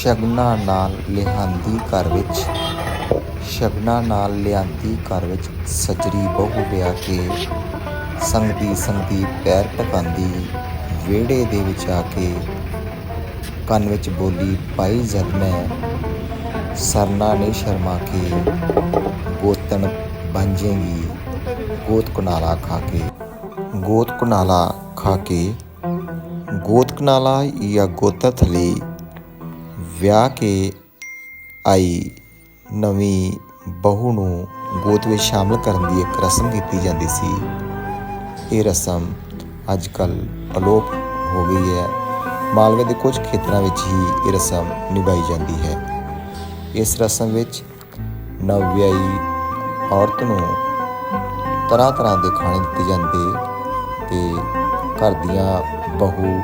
ਸ਼ਗਨਾਂ ਨਾਲ ਲਿਆਂਦੀ ਘਰ ਵਿੱਚ। ਸ਼ਗਨਾਂ ਨਾਲ ਲਿਆਂਦੀ ਘਰ ਵਿੱਚ ਸਜਰੀ ਬਹੂ ਵਿਆਹ ਕੇ ਸੰਗਦੀ ਸੰਗਦੀ ਪੈਰ ਟਿਕਾਉਂਦੀ ਵਿਹੜੇ ਦੇ ਵਿੱਚ ਆ ਕੇ ਕੰਨ ਵਿੱਚ ਬੋਲੀ ਪਾਈ ਜਦ ਮੈਂ ਸਰਨਾ ਨਹੀਂ ਸ਼ਰਮਾ ਕੇ ਗੋਤਣ ਬਣ ਜਾਏਗੀ ਗੋਤ ਕਨਾਲਾ ਖਾ ਕੇ। ਗੋਤ ਕਨਾਲਾ ਖਾ ਕੇ, ਗੋਤ ਕਨਾਲਾ ਜਾਂ ਗੋਤਾ ਥਲੀ ਵਿਆਹ ਕੇ ਆਈ ਨਵੀਂ ਬਹੂ ਨੂੰ ਗੋਤ ਵਿੱਚ ਸ਼ਾਮਲ ਕਰਨ ਦੀ ਇੱਕ ਰਸਮ ਕੀਤੀ ਜਾਂਦੀ ਸੀ। ਇਹ ਰਸਮ ਅੱਜ ਕੱਲ ਅਲੋਪ ਹੋ ਗਈ ਹੈ। ਮਾਲਵੇ ਦੇ ਕੁਝ ਖੇਤਰਾਂ ਵਿੱਚ ਹੀ ਇਹ ਰਸਮ ਨਿਭਾਈ ਜਾਂਦੀ ਹੈ। ਇਸ ਰਸਮ ਵਿੱਚ ਨਵ ਵਿਆਹੀ ਔਰਤ ਨੂੰ ਤਰ੍ਹਾਂ ਤਰ੍ਹਾਂ ਦੇ ਖਾਣੇ ਦਿੱਤੇ ਜਾਂਦੇ ਤੇ ਘਰ ਦੀਆਂ ਬਹੂ,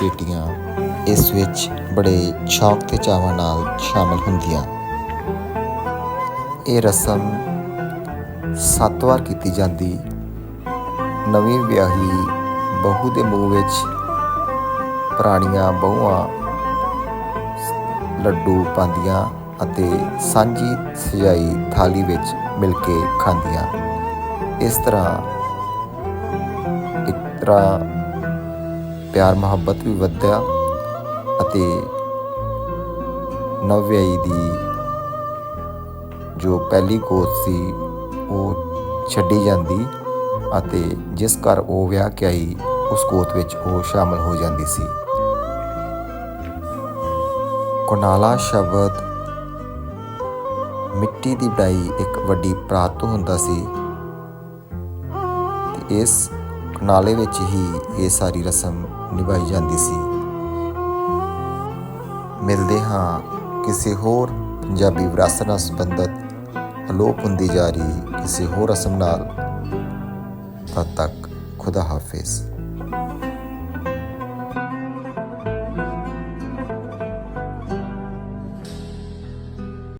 ਬੇਟੀਆਂ ਇਸ ਵਿੱਚ ਬੜੇ ਸ਼ੌਕ ਤੇ ਚਾਵਾਂ ਨਾਲ ਸ਼ਾਮਲ ਹੁੰਦੀਆਂ। ਇਹ ਰਸਮ ਸੱਤ ਵਾਰ ਕੀਤੀ ਜਾਂਦੀ। ਨਵੀਂ ਵਿਆਹੀ ਬਹੂ ਦੇ ਮੂੰਹ ਵਿੱਚ ਪੁਰਾਣੀਆਂ ਬਹੂਆਂ, ਲੱਡੂ ਪਾਉਂਦੀਆਂ ਅਤੇ ਸਾਂਝੀ ਸਜਾਈ ਥਾਲੀ ਵਿੱਚ ਮਿਲ ਕੇ ਖਾਂਦੀਆਂ। ਇਸ ਤਰ੍ਹਾਂ ਇੱਕ ਤਰ੍ਹਾਂ ਪਿਆਰ ਮੁਹੱਬਤ ਵੀ ਵਧਿਆ। ਅਤੇ ਨਵਵਿਆਹੀ ਦੀ ਜੋ ਪਹਿਲੀ ਗੋਤ ਸੀ, ਉਹ ਛੱਡੀ ਜਾਂਦੀ ਅਤੇ ਜਿਸ ਘਰ ਉਹ ਵਿਆਹ ਕੇ ਆਈ, ਉਸ ਕੋਤ ਵਿੱਚ ਉਹ ਸ਼ਾਮਲ ਹੋ ਜਾਂਦੀ ਸੀ। ਕੋਨਾਲਾ ਸ਼ਬਦ ਮਿੱਟੀ ਦੀ ਬਣਾਈ ਇੱਕ ਵੱਡੀ ਪ੍ਰਾਤ ਤੋਂ ਹੁੰਦਾ ਸੀ ਇਸ ਕਨਾਲੇ ਵਿੱਚ ਹੀ ਇਹ ਸਾਰੀ ਰਸਮ ਨਿਭਾਈ ਜਾਂਦੀ ਸੀ। ਮਿਲਦੇ ਹਾਂ ਕਿਸੇ ਹੋਰ ਪੰਜਾਬੀ ਵਿਰਾਸਤ ਨਾਲ ਸੰਬੰਧਿਤ ਅਲੋਪ ਹੁੰਦੀ ਜਾ ਰਹੀ ਕਿਸੇ ਹੋਰ ਰਸਮ ਨਾਲ। ਤਦ ਤੱਕ ਖੁਦਾ ਹਾਫਿਜ਼।